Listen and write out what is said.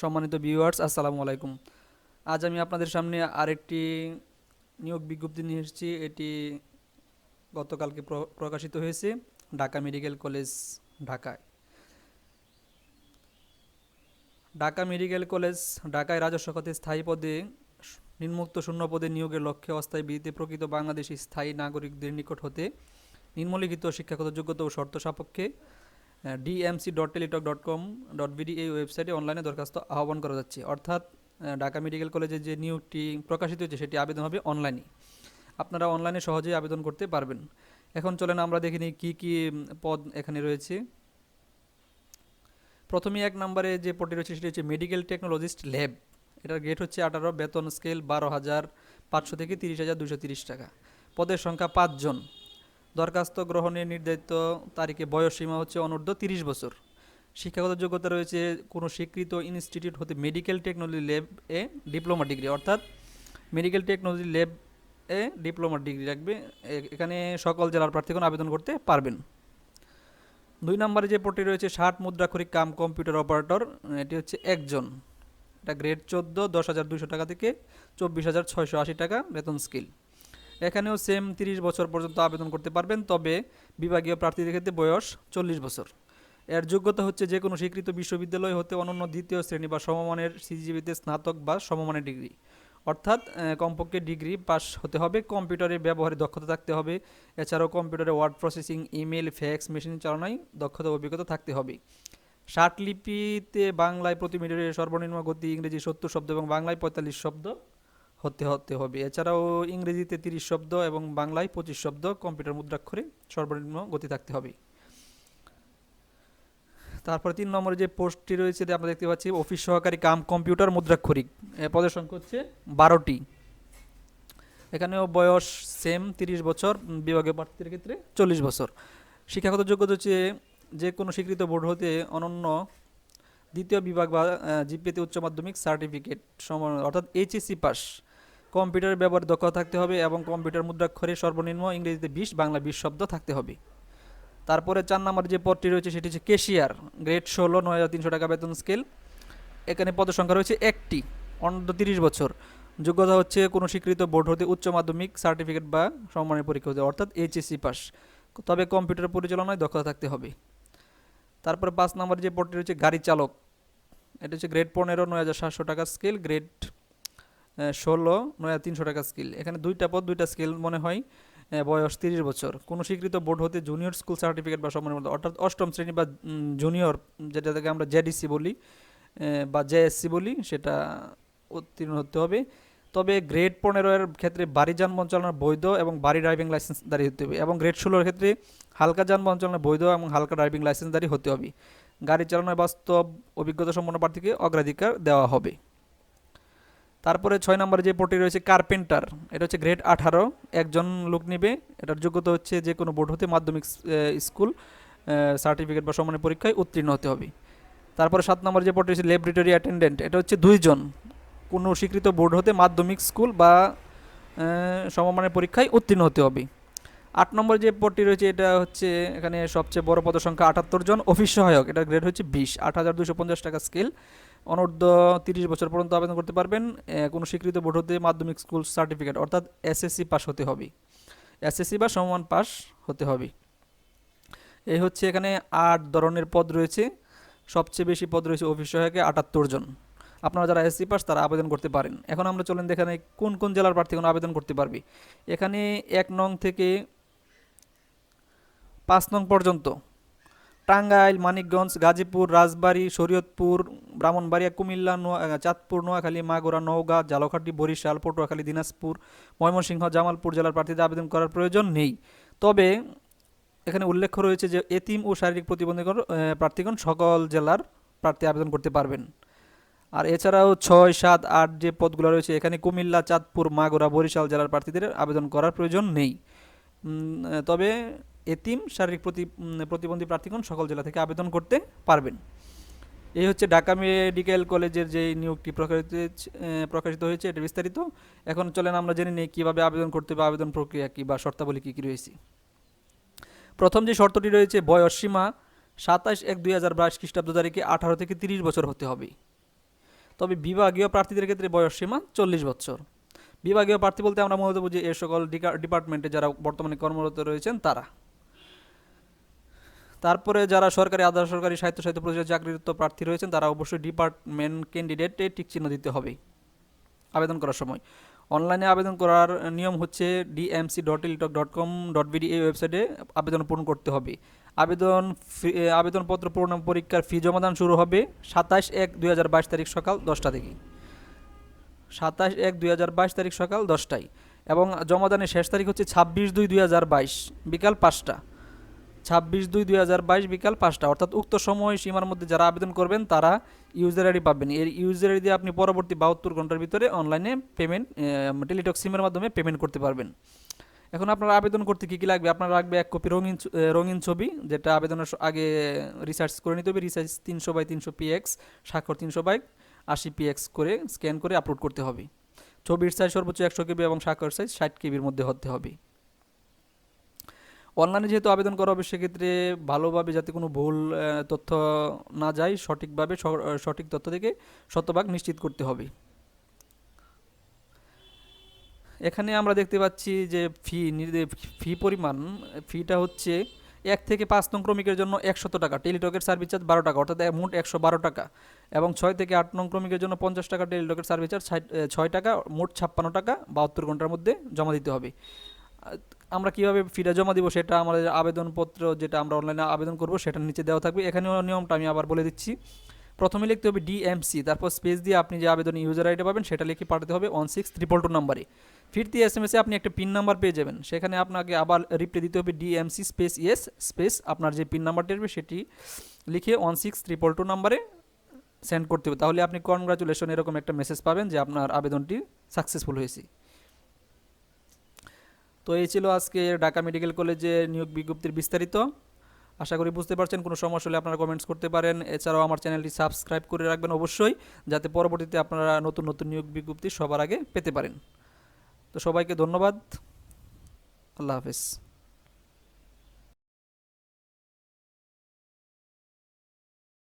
সম্মানিত ভিউয়ার্স আসসালামু আলাইকুম। আজ আমি আপনাদের সামনে আরেকটি নিয়োগ বিজ্ঞপ্তি নিয়ে এসেছি। এটি গতকালকে প্রকাশিত হয়েছে ঢাকা মেডিকেল কলেজ, ঢাকায়। ঢাকা মেডিকেল কলেজ, ঢাকায় রাজস্ব খাতে স্থায়ী পদে নিম্নোক্ত শূন্য পদে নিয়োগের লক্ষ্যে অস্থায়ী বিধিতে প্রকৃত বাংলাদেশি স্থায়ী নাগরিকদের নিকট হতে নিম্নলিখিত শিক্ষাগত যোগ্যতা ও শর্ত সাপেক্ষে DMC dot teletalk dot com dot BD এই ওয়েবসাইটে অনলাইনে দরখাস্ত আহ্বান করা যাচ্ছে। অর্থাৎ ঢাকা মেডিকেল কলেজে যে নিয়োগটি প্রকাশিত হয়েছে, সেটি আবেদন হবে অনলাইনে আপনারা অনলাইনে সহজেই আবেদন করতে পারবেন। এখন চলেন আমরা দেখে নিই কী কী পদ এখানে রয়েছে। প্রথমে এক নম্বরে যে পদটি রয়েছে, সেটি হচ্ছে মেডিকেল টেকনোলজিস্ট ল্যাব এটার গ্রেড হচ্ছে আঠারো, বেতন স্কেল বারো হাজার পাঁচশো থেকে তিরিশ হাজার দুশো তিরিশ টাকা। পদের সংখ্যা পাঁচজন। দরখাস্ত গ্রহণের নির্ধারিত তারিখে বয়স সীমা হচ্ছে অনূর্ধ্ব তিরিশ বছর। শিক্ষাগত যোগ্যতা রয়েছে কোনো স্বীকৃত ইনস্টিটিউট হতে মেডিকেল টেকনোলজি ল্যাব এ ডিপ্লোমা ডিগ্রি, অর্থাৎ মেডিকেল টেকনোলজি ল্যাব এ ডিপ্লোমা ডিগ্রি রাখবে এখানে সকল জেলার প্রার্থীগণ আবেদন করতে পারবেন। দুই নম্বরে যে পদটি রয়েছে, ষাট মুদ্রাক্ষরিক কাম কম্পিউটার অপারেটর, এটি হচ্ছে একজন। এটা গ্রেড চোদ্দ, দশ হাজার দুশো টাকা থেকে চব্বিশ হাজার ছয়শো আশি টাকা বেতন স্কিল। এখানেও সেম তিরিশ বছর পর্যন্ত আবেদন করতে পারবেন, তবে বিভাগীয় প্রার্থীদের ক্ষেত্রে বয়স চল্লিশ বছর। এর যোগ্যতা হচ্ছে যে কোনো স্বীকৃত বিশ্ববিদ্যালয় হতে অনন্য দ্বিতীয় শ্রেণি বা সমমানের সিজিবিতে স্নাতক বা সমমানের ডিগ্রি। অর্থাৎ কমপক্ষে ডিগ্রি পাস হতে হবে কম্পিউটারের ব্যবহারে দক্ষতা থাকতে হবে, এছাড়াও কম্পিউটারে word processing, email, fax, machine চালানোয় দক্ষতা অভিজ্ঞতা থাকতে হবে। ষাট লিপিতে বাংলায় প্রতি মিনিটে সর্বনিম্ন গতি ইংরেজি সত্তর শব্দ এবং বাংলায় পঁয়তাল্লিশ শব্দ হতে হতে হবে। এছাড়াও ইংরেজিতে তিরিশ শব্দ এবং বাংলায় পঁচিশ শব্দ কম্পিউটার মুদ্রাক্ষরে সর্বনিম্ন গতি থাকতে হবে। তারপরে তিন নম্বরে যে পোস্টটি রয়েছে আমরা দেখতে পাচ্ছি অফিস সহকারী কাম কম্পিউটার মুদ্রাক্ষরিক। পদের সংখ্যা হচ্ছে বারোটি। এখানেও বয়স সেম তিরিশ বছর উম, বিভাগীয় প্রার্থীদের ক্ষেত্রে চল্লিশ বছর। শিক্ষাগত যোগ্যতা হচ্ছে যে কোনো স্বীকৃত বোর্ড হতে অনন্য দ্বিতীয় বিভাগ বা জিপিতে উচ্চ মাধ্যমিক সার্টিফিকেট অর্থাৎ এইচএসসি পাস। কম্পিউটার ব্যবহার দক্ষতা থাকতে হবে এবং কম্পিউটার মুদ্রাক্ষরে সর্বনিম্ন ইংরেজিতে বিশ, বাংলা বিশ শব্দ থাকতে হবে। তারপরে চার নম্বর যে পদটি রয়েছে, সেটি হচ্ছে কেশিয়ার, গ্রেড ষোলো, নয় হাজার তিনশো টাকা বেতন স্কেল। এখানে পদের সংখ্যা রয়েছে একটি, অনূর্ধ্ব তিরিশ বছর। যোগ্যতা হচ্ছে কোনো স্বীকৃত বোর্ড হতে উচ্চ মাধ্যমিক সার্টিফিকেট বা সম্মানের পরীক্ষা হতে, অর্থাৎ এইচএসসি পাস। তবে কম্পিউটার পরিচালনায় দক্ষতা থাকতে হবে। তারপরে পাঁচ নম্বর যে পদটি রয়েছে, গাড়ি চালক, এটা হচ্ছে গ্রেড পনেরো, নয় হাজার সাতশো টাকা স্কেল, গ্রেড ষোলো, নয় তিনশো টাকা স্কিল। এখানে দুইটা পদ, দুইটা স্কিল মনে হয় বয়স তিরিশ বছর। কোনো স্বীকৃত বোর্ড হতে জুনিয়র স্কুল সার্টিফিকেট বা সম্মানের মতো অর্থাৎ অষ্টম শ্রেণি বা জুনিয়র যেটা থেকে আমরা জেডিসি বলি বা জেএসসি বলি, সেটা উত্তীর্ণ হতে হবে। তবে গ্রেড পনেরো এর ক্ষেত্রে বাড়ি যানবাহন চালানোর বৈধ এবং বাড়ি ড্রাইভিং লাইসেন্স দাঁড়িয়ে হতে হবে। এবং গ্রেড ষোলোর ক্ষেত্রে হালকা যানবাহন চালানোর বৈধ এবং হালকা ড্রাইভিং লাইসেন্স দাঁড়িয়ে হতে হবে। গাড়ি চালানোর বাস্তব অভিজ্ঞতা সম্পন্ন প্রার্থীকে অগ্রাধিকার দেওয়া হবে। তারপরে ছয় নম্বরে যে পদটি রয়েছে কার্পেন্টার, এটা হচ্ছে গ্রেড আঠারো। একজন লোক নেবে, এটার যোগ্যতা হচ্ছে যে কোনো বোর্ড হতে মাধ্যমিক স্কুল সার্টিফিকেট বা সমানের পরীক্ষায় উত্তীর্ণ হতে হবে। তারপরে সাত নম্বরে যে পদটি রয়েছে ল্যাবরেটরি অ্যাটেন্ডেন্ট, এটা হচ্ছে দুইজন। কোনো স্বীকৃত বোর্ড হতে মাধ্যমিক স্কুল বা সমমানের পরীক্ষায় উত্তীর্ণ হতে হবে। আট নম্বর যে পদটি রয়েছে, এটা হচ্ছে এখানে সবচেয়ে বড় পদ সংখ্যা আটাত্তর জন অফিস সহায়ক। এটার গ্রেড হচ্ছে বিশ। আট হাজার দুশো পঞ্চাশ টাকা স্কেল অনূর্ধ্ব তিরিশ বছর পর্যন্ত আবেদন করতে পারবেন। কোনো স্বীকৃত বোর্ড হতে মাধ্যমিক স্কুল সার্টিফিকেট অর্থাৎ এসএসসি পাস হতে হবে। এসএসসি বা সমমান পাস হতে হবে। এই হচ্ছে এখানে আট ধরনের পদ রয়েছে। সবচেয়ে বেশি পদ রয়েছে অফিস সহায়কে আটাত্তর জন। আপনারা যারা এসসি পাস তারা আবেদন করতে পারেন। এখন আমরা চলেন দেখানে কোন কোন জেলার প্রার্থীগণ আবেদন করতে পারবে। এখানে এক নং থেকে পাঁচ নং পর্যন্ত। টাঙ্গাইল, মানিকগঞ্জ, গাজীপুর, রাজবাড়ী, শরীয়তপুর, ব্রাহ্মণবাড়িয়া, কুমিল্লা চাঁদপুর, নোয়াখালী, মাগুরা, নওগাঁ জালকাঠি বরিশাল, পটুয়াখালী, দিনাজপুর, ময়মনসিংহ, জামালপুর জেলার প্রার্থীদের আবেদন করার প্রয়োজন নেই। তবে এখানে উল্লেখ রয়েছে যে এতিম ও শারীরিক প্রতিবন্ধীগণ প্রার্থীগণ সকল জেলার প্রার্থী আবেদন করতে পারবেন। আর এছাড়াও ছয়, সাত, আট যে পদগুলো রয়েছে, এখানে কুমিল্লা, চাঁদপুর, মাগুরা, বরিশাল জেলার প্রার্থীদের আবেদন করার প্রয়োজন নেই। তবে এতিম শারীরিক প্রতি প্রতিবন্ধী প্রার্থীগণ সকল জেলা থেকে আবেদন করতে পারবেন। এই হচ্ছে ঢাকা মেডিকেল কলেজের যে নিয়োগটি প্রকাশিত প্রকাশিত হয়েছে, এটা বিস্তারিত। এখন চলেন আমরা জেনে নিই কীভাবে আবেদন করতে হবে, আবেদন প্রক্রিয়া কী বা শর্তাবলী কী কী রয়েছে। প্রথম যে শর্তটি রয়েছে, বয়স সীমা সাতাশ এক দুই হাজার বাইশ খ্রিস্টাব্দ তারিখে আঠারো থেকে তিরিশ বছর হতে হবে। তবে বিভাগীয় প্রার্থীদের ক্ষেত্রে বয়স সীমা চল্লিশ বছর। বিভাগীয় প্রার্থী বলতে আমরা মনে মূলত বুঝি এ সকল ডিপার্টমেন্টে যারা বর্তমানে কর্মরত রয়েছেন তারা। তারপরে যারা সরকারি, আধা সরকারি সাহিত্য সাহিত্য প্রতিষ্ঠানে চাকরিরত প্রার্থী রয়েছেন, তারা অবশ্যই ডিপার্টমেন্ট ক্যান্ডিডেটে টিক চিহ্ন দিতে হবে আবেদন করার সময়। অনলাইনে আবেদন করার নিয়ম হচ্ছে DMC dot teletalk dot com dot BD এই ওয়েবসাইটে আবেদন পূরণ করতে হবে। আবেদন আবেদনপত্র পূরণ পরীক্ষার ফি জমাদান শুরু হবে সাতাশ এক দুই তারিখ সকাল দশটা থেকে। সাতাশ এক দুই তারিখ সকাল দশটায় এবং জমাদানের শেষ তারিখ হচ্ছে ছাব্বিশ দুই দুই বিকাল পাঁচটা। ছাব্বিশ দুই দুই হাজার বাইশ বিকাল পাঁচটা। অর্থাৎ উক্ত সময় সীমার মধ্যে যারা আবেদন করবেন, তারা ইউজার আইডি পাবেন। এর ইউজার আইডি দিয়ে আপনি পরবর্তী বাহাত্তর ঘণ্টার ভিতরে অনলাইনে পেমেন্ট টেলিটক সিমের মাধ্যমে পেমেন্ট করতে পারবেন। এখন আপনার আবেদন করতে কী কী লাগবে? আপনার লাগবে এক কপি রঙিন রঙিন ছবি, যেটা আবেদনের আগে রিসার্চ করে নিতে হবে। রিসার্চ তিনশো বাই তিনশো পিএক্স স্বাক্ষর তিনশো বাই আশি পিএক্স করে স্ক্যান করে আপলোড করতে হবে। ছবির সাইজ সর্বোচ্চ একশো কেবি এবং স্বাক্ষর সাইজ ষাট কেবির মধ্যে হতে হবে। অনলাইনে যেহেতু আবেদন করা হবে, সেক্ষেত্রে ভালোভাবে যাতে কোনো ভুল তথ্য না যায়, সঠিকভাবে সঠিক তথ্য থেকে শতভাগ নিশ্চিত করতে হবে। এখানে আমরা দেখতে পাচ্ছি যে ফি ফি পরিমাণ, ফিটা হচ্ছে এক থেকে পাঁচ নং ক্রমিকের জন্য একশত টাকা, টেলিটকের সার্ভিস চার্জ বারো টাকা, অর্থাৎ মোট একশো বারো টাকা, এবং ছয় থেকে আট নং ক্রমিকের জন্য পঞ্চাশ টাকা, টেলিটকের সার্ভিস চার্জ ছয় টাকা, মোট ছাপ্পান্ন টাকা বাহাত্তর ঘণ্টার মধ্যে জমা দিতে হবে। আমরা কীভাবে ফিটা জমা দিব সেটা আমাদের আবেদনপত্র যেটা আমরা অনলাইনে আবেদন করব সেটা নিচে দেওয়া থাকবে। এখানেও নিয়মটা আমি আবার বলে দিচ্ছি। প্রথমে লিখতে হবে ডিএমসি তারপর স্পেস দিয়ে আপনি যে আবেদন ইউজার আইডি পাবেন সেটা লিখে পাঠাতে হবে ওয়ান সিক্স ট্রিপল টু নাম্বারে ফিরতি এস এম এসে আপনি একটা পিন নাম্বার পেয়ে যাবেন। সেখানে আপনাকে আবার রিপ্লাই দিতে হবে ডিএমসি স্পেস ইয়েস স্পেস আপনার যে পিন নাম্বারটি আসবে সেটি লিখে ওয়ান সিক্স ট্রিপল টু নাম্বারে সেন্ড করতে হবে। তাহলে আপনি কনগ্রাচুলেশন এরকম একটা মেসেজ পাবেন যে আপনার আবেদনটি সাকসেসফুল হয়েছে। তো এই ছিল আজকে ঢাকা মেডিকেল কলেজে নিয়োগ বিজ্ঞপ্তির বিস্তারিত। আশা করি বুঝতে পারছেন, কোনো সমস্যা হলে আপনারা কমেন্টস করতে পারেন। এছাড়াও আমার চ্যানেলটি সাবস্ক্রাইব করে রাখবেন অবশ্যই, যাতে পরবর্তীতে আপনারা নতুন নতুন নিয়োগ বিজ্ঞপ্তি সবার আগে পেতে পারেন। তো সবাইকে ধন্যবাদ। আল্লাহ হাফেজ।